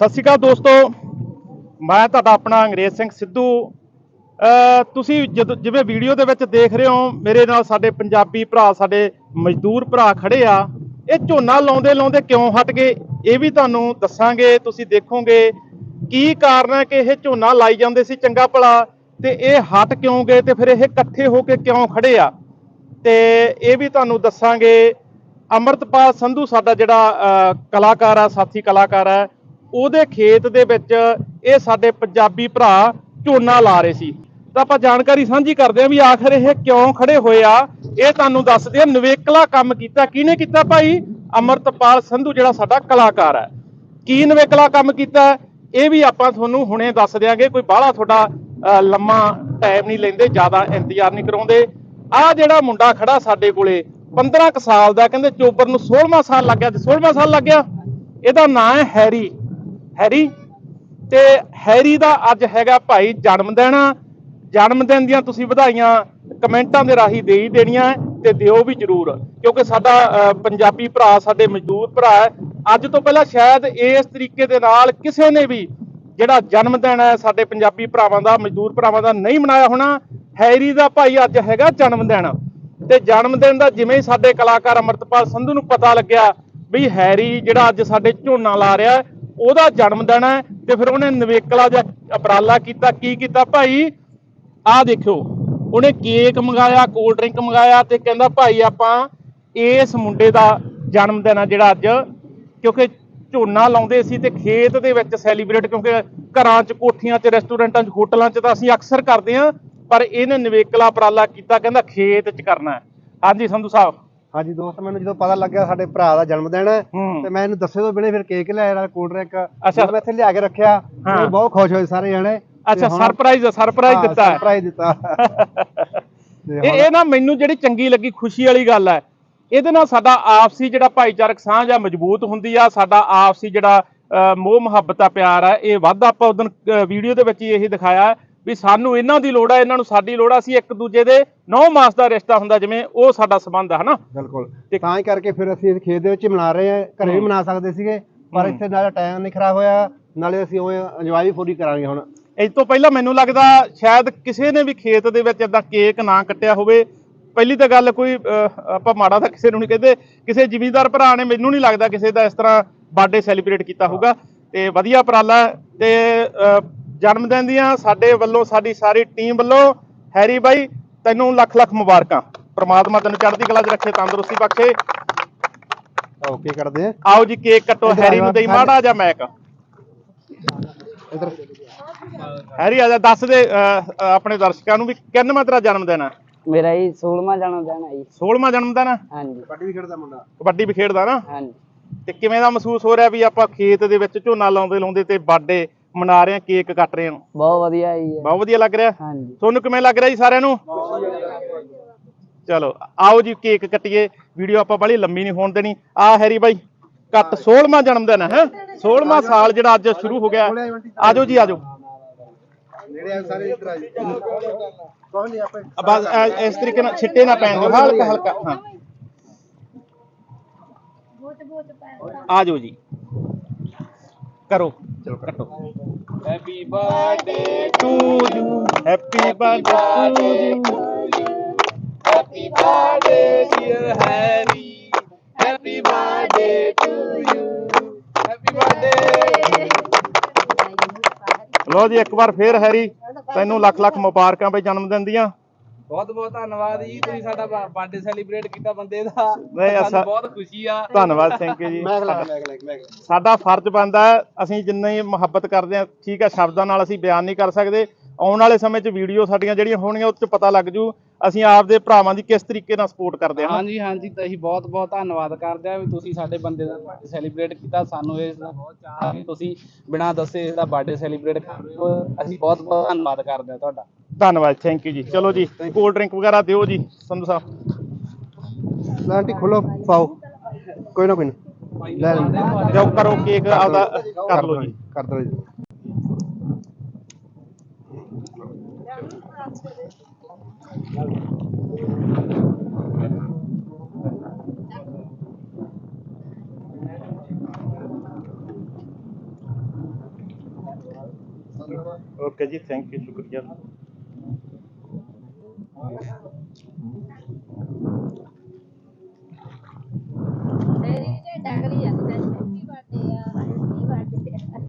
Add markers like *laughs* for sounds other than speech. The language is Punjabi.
ਸਤਿ ਸ਼੍ਰੀ ਅਕਾਲ ਦੋਸਤੋ। ਮੈਂ ਤੁਹਾਡਾ ਆਪਣਾ ਅੰਗਰੇਜ਼ ਸਿੰਘ ਸਿੱਧੂ। ਤੁਸੀਂ ਜਦੋਂ ਜਿਵੇਂ ਵੀਡੀਓ ਦੇ ਵਿੱਚ ਦੇਖ ਰਹੇ ਹੋ, ਮੇਰੇ ਨਾਲ ਸਾਡੇ ਪੰਜਾਬੀ ਭਰਾ, ਸਾਡੇ ਮਜ਼ਦੂਰ ਭਰਾ ਖੜੇ ਆ। ਇਹ ਝੋਨਾ ਲਾਉਂਦੇ ਲਾਉਂਦੇ ਕਿਉਂ ਹਟ ਗਏ? ਇਹ ਵੀ ਤੁਹਾਨੂੰ ਦੱਸਾਂਗੇ। ਤੁਸੀਂ ਦੇਖੋਗੇ ਕੀ ਕਾਰਨ ਹੈ ਕਿ ਇਹ ਝੋਨਾ ਲਾਈ ਜਾਂਦੇ ਸੀ ਚੰਗਾ ਭਲਾ ਤੇ ਇਹ ਹਟ ਕਿਉਂ ਗਏ ਤੇ ਫਿਰ ਇਹ ਇਕੱਠੇ ਹੋ ਕੇ ਕਿਉਂ ਖੜੇ ਆ? ਤੇ ਇਹ ਵੀ ਤੁਹਾਨੂੰ ਦੱਸਾਂਗੇ। ਅਮਰਤਪਾਲ ਸੰਧੂ ਸਾਡਾ ਜਿਹੜਾ ਕਲਾਕਾਰ ਆ, ਸਾਥੀ ਕਲਾਕਾਰ ਹੈ ਉਹਦੇ ਖੇਤ ਦੇ ਵਿੱਚ ਇਹ ਸਾਡੇ ਪੰਜਾਬੀ ਭਰਾ ਝੋਨਾ ਲਾ ਰਹੇ ਸੀ। ਤਾਂ ਆਪਾਂ ਜਾਣਕਾਰੀ ਸਾਂਝੀ ਕਰਦੇ ਹਾਂ ਵੀ ਆਖਰ ਇਹ ਕਿਉਂ ਖੜੇ ਹੋਏ ਆ ਇਹ ਤੁਹਾਨੂੰ ਦੱਸਦੇ ਆ ਨਵੇਕਲਾ ਕੰਮ ਕੀਤਾ। ਕਿਹਨੇ ਕੀਤਾ ਭਾਈ? ਅਮਰਤਪਾਲ ਸੰਧੂ ਜਿਹੜਾ ਸਾਡਾ ਕਲਾਕਾਰ ਹੈ। ਕੀ ਨਵੇਕਲਾ ਕੰਮ ਕੀਤਾ? ਇਹ ਵੀ ਆਪਾਂ ਤੁਹਾਨੂੰ ਹੁਣੇ ਦੱਸ ਦਿਆਂਗੇ। ਕੋਈ ਬਾਹਲਾ ਤੁਹਾਡਾ ਅਹ, ਲੰਮਾ ਟਾਈਮ ਨਹੀਂ ਲੈਂਦੇ ਜ਼ਿਆਦਾ ਇੰਤਜ਼ਾਰ ਨਹੀਂ ਕਰਾਉਂਦੇ। ਆ ਜਿਹੜਾ ਮੁੰਡਾ ਖੜਾ ਸਾਡੇ ਕੋਲੇ 15 ਕੁ ਸਾਲ ਦਾ ਕਹਿੰਦੇ ਚੋਬਰ ਨੂੰ 16ਵਾਂ ਸਾਲ ਲੱਗ ਗਿਆ। ਤੇ 16ਵਾਂ ਸਾਲ ਲੱਗ ਗਿਆ। ਇਹਦਾ ਨਾਂ ਹੈ ਹੈਰੀ। ਹੈਰੀ। ਤੇ ਹੈਰੀ ਦਾ ਅੱਜ ਹੈਗਾ ਭਾਈ ਜਨਮ ਦਿਨ। ਜਨਮ ਦਿਨ ਦੀਆਂ ਤੁਸੀਂ ਵਧਾਈਆਂ ਕਮੈਂਟਾਂ ਦੇ ਰਾਹੀਂ ਦੇ ਹੀ ਦੇਣੀਆਂ ਤੇ ਦਿਓ ਵੀ ਜ਼ਰੂਰ ਕਿਉਂਕਿ ਸਾਡਾ ਅਹ, ਪੰਜਾਬੀ ਭਰਾ ਸਾਡੇ ਮਜ਼ਦੂਰ ਭਰਾ ਹੈ। ਅੱਜ ਤੋਂ ਪਹਿਲਾਂ ਸ਼ਾਇਦ ਇਸ ਤਰੀਕੇ ਦੇ ਨਾਲ ਕਿਸੇ ਨੇ ਵੀ ਜਿਹੜਾ ਜਨਮ ਦਿਨ ਹੈ ਸਾਡੇ ਪੰਜਾਬੀ ਭਰਾਵਾਂ ਦਾ ਮਜ਼ਦੂਰ ਭਰਾਵਾਂ ਦਾ ਨਹੀਂ ਮਨਾਇਆ ਹੋਣਾ। ਹੈਰੀ ਦਾ ਭਾਈ ਅੱਜ ਹੈਗਾ ਜਨਮ ਦਿਨ। ਤੇ ਜਨਮ ਦਿਨ ਦਾ ਜਿਵੇਂ ਹੀ ਸਾਡੇ ਕਲਾਕਾਰ ਅਮਰਤਪਾਲ ਸੰਧੂ ਨੂੰ ਪਤਾ ਲੱਗਿਆ ਵੀ ਹੈਰੀ ਜਿਹੜਾ ਅੱਜ ਸਾਡੇ ਝੋਨਾ ਲਾ ਰਿਹਾ ਉਹਦਾ ਜਨਮ ਦਿਨ ਹੈ ਤੇ ਫਿਰ ਉਹਨੇ ਨਵੇਕਲਾ ਜਿਹਾ ਉਪਰਾਲਾ ਕੀਤਾ, ਕੀ ਕੀਤਾ? ਭਾਈ, ਆਹ ਦੇਖਿਓ, ਉਹਨੇ ਕੇਕ ਮੰਗਾਇਆ ਕੋਲਡ ਡਰਿੰਕ ਮੰਗਾਇਆ ਤੇ ਕਹਿੰਦਾ, ਭਾਈ, ਆਪਾਂ ਇਸ ਮੁੰਡੇ ਦਾ ਜਨਮ ਦਿਨ ਆ ਜਿਹੜਾ ਅੱਜ। ਕਿਉਂਕਿ ਝੋਨਾ ਲਾਉਂਦੇ ਸੀ ਤੇ ਖੇਤ ਦੇ ਵਿੱਚ ਸੈਲੀਬ੍ਰੇਟ ਕਿਉਂਕਿ ਘਰਾਂ 'ਚ ਕੋਠੀਆਂ 'ਚ ਰੈਸਟੋਰੈਂਟਾਂ 'ਚ, ਹੋਟਲਾਂ 'ਚ ਤਾਂ ਅਸੀਂ ਅਕਸਰ ਕਰਦੇ ਹਾਂ, ਪਰ ਇਹਨੇ ਨਵੇਕਲਾ ਉਪਰਾਲਾ ਕੀਤਾ, ਕਹਿੰਦਾ ਖੇਤ 'ਚ ਕਰਨਾ ਹਾਂਜੀ, ਸੰਧੂ ਸਾਹਿਬ। ਹਾਂਜੀ ਦੋਸਤ ਮੈਨੂੰ ਜਦੋਂ ਪਤਾ ਲੱਗਿਆ ਸਾਡੇ ਭਰਾ ਦਾ ਜਨਮ ਦਿਨ ਹੈ ਹੂੰ। ਤੇ ਮੈਂ ਇਹਨੂੰ ਦੱਸੇ ਤੋਂ ਬਿਨੇ ਫਿਰ ਕੇਕ ਲਿਆਇਆ ਨਾਲ ਕੋਲਡ ਡਰਿੰਕ। ਅੱਛਾ। ਮੈਂ ਇੱਥੇ ਲਿਆ ਕੇ ਰੱਖਿਆ ਹਾਂ। ਬਹੁਤ ਖੁਸ਼ ਹੋਏ ਸਾਰੇ ਜਣੇ। ਅੱਛਾ ਸਰਪ੍ਰਾਈਜ਼ ਸਰਪ੍ਰਾਈਜ਼ ਦਿੱਤਾ ਹੈ। ਸਰਪ੍ਰਾਈਜ਼ ਦਿੱਤਾ। *laughs* ਤੇ ਇਹ ਇਹ ਨਾ ਮੈਨੂੰ ਜਿਹੜੀ ਚੰਗੀ ਲੱਗੀ ਖੁਸ਼ੀ ਵਾਲੀ ਗੱਲ ਹੈ। ਇਹਦੇ ਨਾਲ ਸਾਡਾ ਆਪਸੀ ਜਿਹੜਾ ਭਾਈਚਾਰਕ ਸਾਂਝ ਆ ਮਜ਼ਬੂਤ ਹੁੰਦੀ ਆ ਸਾਡਾ ਆਪਸੀ ਜਿਹੜਾ ਅਹ, ਮੋਹ ਮੁਹੱਬਤ ਆ ਪਿਆਰ ਆ ਇਹ ਵੱਧ ਆਪਾਂ ਉਦੋਂ ਵੀਡੀਓ ਦੇ ਵਿੱਚ ਹੀ ਇਹੀ ਦਿਖਾਇਆ। ਵੀ ਸਾਨੂੰ ਇਹਨਾਂ ਦੀ ਲੋੜ ਆ ਇਹਨਾਂ ਨੂੰ ਸਾਡੀ ਲੋੜ ਆ ਅਸੀਂ ਇੱਕ ਦੂਜੇ ਦੇ ਨੌ ਮਾਸ ਦਾ ਰਿਸ਼ਤਾ ਹੁੰਦਾ ਜਿਵੇਂ ਉਹ ਸਾਡਾ ਸੰਬੰਧ ਆ ਹਨਾ? ਬਿਲਕੁਲ। ਤੇ- ਤਾਂ ਹੀ ਕਰਕੇ ਫਿਰ ਅਸੀਂ ਇਸ ਖੇਤ ਦੇ ਵਿੱਚ ਮਨਾ ਰਹੇ ਹਾਂ ਘਰੇ ਵੀ। ਮਨਾ ਸਕਦੇ ਸੀਗੇ ਪਰ। ਇੱਥੇ ਨਾਲੇ ਟਾਈਮ ਨਹੀਂ ਖਰਾਬ ਹੋਇਆ ਨਾਲੇ ਅਸੀਂ ਉਹ ਇੰਜੋਏ ਵੀ ਪੂਰੀ ਕਰਾਂਗੇ ਹੁਣ। ਇਸ ਤੋਂ ਪਹਿਲਾਂ ਮੈਨੂੰ ਲੱਗਦਾ ਸ਼ਾਇਦ ਕਿਸੇ ਨੇ ਵੀ ਖੇਤ ਦੇ ਵਿੱਚ ਇਦਾਂ ਕੇਕ ਨਾ ਕੱਟਿਆ ਹੋਵੇ। ਪਹਿਲੀ ਤਾਂ ਗੱਲ ਕੋਈ ਆਪਾਂ ਮਾੜਾ ਤਾਂ ਕਿਸੇ ਨੂੰ ਨਹੀਂ ਕਹਿੰਦੇ ਕਿਸੇ ਜ਼ਿਮੀਂਦਾਰ ਭਰਾ ਨੇ ਮੈਨੂੰ ਨਹੀਂ ਲੱਗਦਾ ਕਿਸੇ ਦਾ ਇਸ ਤਰ੍ਹਾਂ ਬਰਥਡੇ ਸੈਲੀਬ੍ਰੇਟ ਕੀਤਾ ਹੋਊਗਾ। ਤੇ ਵਧੀਆ ਉਪਰਾਲਾ ਤੇ ਜਨਮ ਦਿਨ ਦੀਆਂ ਸਾਡੇ ਵੱਲੋਂ ਸਾਡੀ ਸਾਰੀ ਟੀਮ ਵੱਲੋਂ ਹੈਰੀ ਬਾਈ ਤੈਨੂੰ ਲੱਖ ਲੱਖ ਮੁਬਾਰਕਾਂ। ਪ੍ਰਮਾਤਮਾ ਤੈਨੂੰ ਚੜ੍ਹਦੀ ਕਲਾ 'ਚ ਰੱਖੇ ਤੰਦਰੁਸਤੀ ਬਖਸ਼ੇ। ਓਕੇ ਕਰਦੇ ਆ? ਆਓ ਜੀ ਕੇਕ ਕੱਟੋ ਹੈਰੀ ਨੂੰ ਦੇਈ ਮਾੜਾ ਜਾਂ ਮੈਕ ਇਧਰ। ਹੈਰੀ ਆ ਜਾ ਦੱਸ ਦੇ ਅਹ, ਅਹ, ਆਪਣੇ ਦਰਸ਼ਕਾਂ ਨੂੰ ਵੀ ਕਿੰਨਵਾਂ ਤੇਰਾ ਜਨਮ ਦਿਨ ਹੈ ਮੇਰਾ ਜੀ 16ਵਾਂ ਜਨਮ ਦਿਨ ਹੈ ਜੀ। 16ਵਾਂ ਜਨਮ ਦਿਨ ਹੈ ਹਾਂਜੀ। ਕਬੱਡੀ ਵੀ ਖੇਡਦਾ ਮੁੰਡਾ। ਕਬੱਡੀ ਵੀ ਖੇਡਦਾ ਨਾ? ਹਾਂਜੀ। ਤੇ ਕਿਵੇਂ ਦਾ ਮਹਿਸੂਸ ਹੋ ਰਿਹਾ ਵੀ ਆਪਾਂ ਖੇਤ ਦੇ ਵਿੱਚ ਝੋਨਾ ਲਾਉਂਦੇ ਲਾਉਂਦੇ ਤੇ ਬਾਡੇ ਮਨਾ ਰਹੇ ਹਾਂ ਕੇਕ ਕੱਟ ਰਹੇ ਹਾਂ ਬਹੁਤ ਵਧੀਆ ਜੀ। ਬਹੁਤ ਵਧੀਆ ਲੱਗ ਰਿਹਾ। ਹਾਂਜੀ। ਤੁਹਾਨੂੰ ਕਿਵੇਂ ਲੱਗ ਰਿਹਾ ਜੀ ਸਾਰਿਆਂ ਨੂੰ? ਚਲੋ ਆਓ ਜੀ ਕੇਕ ਕੱਟੀਏ। ਵੀਡੀਓ ਆਪਾਂ ਬੜੀ ਲੰਮੀ ਨਹੀਂ ਹੋਣ ਦੇਣੀ। ਆ ਹੈਰੀ ਬਾਈ ਕੱਟ 16ਵਾਂ ਜਨਮ ਦਿਨ ਹੈ? 16ਵਾਂ ਸਾਲ ਜਿਹੜਾ ਅੱਜ ਸ਼ੁਰੂ ਹੋ ਗਿਆ। ਆਜੋ ਜੀ ਆਜੋ। ਨੇੜੇ ਆ ਸਾਰੇ ਇੱਧਰ ਆ ਜੀ ਕੋਈ ਨਹੀਂ ਆਪੇ ਆ ਬਸ ਐ- ਇਸ ਤਰੀਕੇ ਨਾਲ ਛਿੱਟੇ ਨਾ ਪੈਣ ਦਿਓ। ਹਲਕਾ ਹਲਕਾ ਹਾਂ। ਆਜੋ ਜੀ। ਕਰੋ। ਚਲੋ ਕੱਟੋ happy birthday to you happy birthday to you happy birthday dear Harry happy birthday to you happy birthday ਲੋ ਜੀ ਇੱਕ ਵਾਰ ਫੇਰ ਹੈਰੀ ਤੈਨੂੰ ਲੱਖ ਲੱਖ ਮੁਬਾਰਕਾਂ ਬਈ ਜਨਮ ਦਿਨ ਦੀਆਂ। ਬਹੁਤ ਬਹੁਤ ਧੰਨਵਾਦ ਜੀ ਤੁਸੀਂ ਸਾਡਾ ਬਰਥਡੇ ਸੈਲੀਬ੍ਰੇਟ ਕੀਤਾ ਬੰਦੇ ਦਾ। ਨਹੀਂ, ਸਾਨੂੰ ਅਸਾਂ- ਬਹੁਤ ਖੁਸ਼ੀ ਆ। ਧੰਨਵਾਦ ਥੈਂਕ ਯੂ ਜੀ। ਮੈਂ ਖਲਾ ਮੈਂ ਖਲਾ ਮੈਂ ਖਲਾ। ਸਾਡਾ ਫਰਜ਼ ਬਣਦਾ ਹੈ ਅਸੀਂ ਜਿੰਨੀ ਮੁਹੱਬਤ ਕਰਦੇ ਹਾਂ ਠੀਕ ਹੈ ਸ਼ਬਦਾਂ ਨਾਲ ਅਸੀਂ ਬਿਆਨ ਨਹੀਂ ਕਰ ਸਕਦੇ। ਆਉਣ ਵਾਲੇ ਸਮੇਂ 'ਚ ਵੀਡੀਓ ਸਾਡੀਆਂ ਜਿਹੜੀਆਂ ਹੋਣਗੀਆਂ ਉਹ 'ਚ ਪਤਾ ਲੱਗ ਜੂ। ਅਸੀਂ ਆਪਦੇ ਭਰਾਵਾਂ ਦੀ ਕਿਸ ਤਰੀਕੇ ਨਾਲ ਸਪੋਰਟ ਕਰਦੇ ਹਾਂ ਹਾਂਜੀ ਹਾਂਜੀ ਤਾਂ ਅਸੀਂ ਬਹੁਤ ਬਹੁਤ ਧੰਨਵਾਦ ਕਰਦੇ ਆ ਵੀ ਤੁਸੀਂ ਸਾਡੇ ਬੰਦੇ ਦਾ ਬਰਥਡੇ ਸੈਲੀਬ੍ਰੇਟ ਕੀਤਾ। ਸਾਨੂੰ ਇਸ ਦਾ ਬਹੁਤ ਚਾਅ ਆ ਤੁਸੀਂ ਬਿਨਾਂ ਦੱਸੇ ਇਸ ਦਾ ਬਰਥਡੇ ਸੈਲੀਬ੍ਰੇਟ ਕਰ ਰਹੇ ਹੋ। ਅਸੀਂ ਬਹੁਤ ਬਹੁਤ ਧੰਨਵਾਦ ਕਰਦੇ ਆ ਤੁਹਾਡਾ। ਧੰਨਵਾਦ ਥੈਂਕ ਯੂ ਜੀ ਚਲੋ ਜੀ ਕੋਲਡ ਡਰਿੰਕ ਵਗੈਰਾ ਦਿਓ ਜੀ ਸੰਧੂ ਸਾਹਿਬ ਆਂਟੀ ਖੋਲੋ ਪਾਓ ਕੋਈ ਨਾ ਕੋਈ ਨਾ ਲੈ ਲੈ ਜਾਓ ਕਰੋ ਕੇਕ ਆਪਦਾ ਕਰ ਲਓ ਜੀ ਕਰ ਦੋ ਜੀ ਓਕੇ ਜੀ ਥੈਂਕ ਯੂ ਸ਼ੁਕਰੀਆ Yeah. Mm -hmm.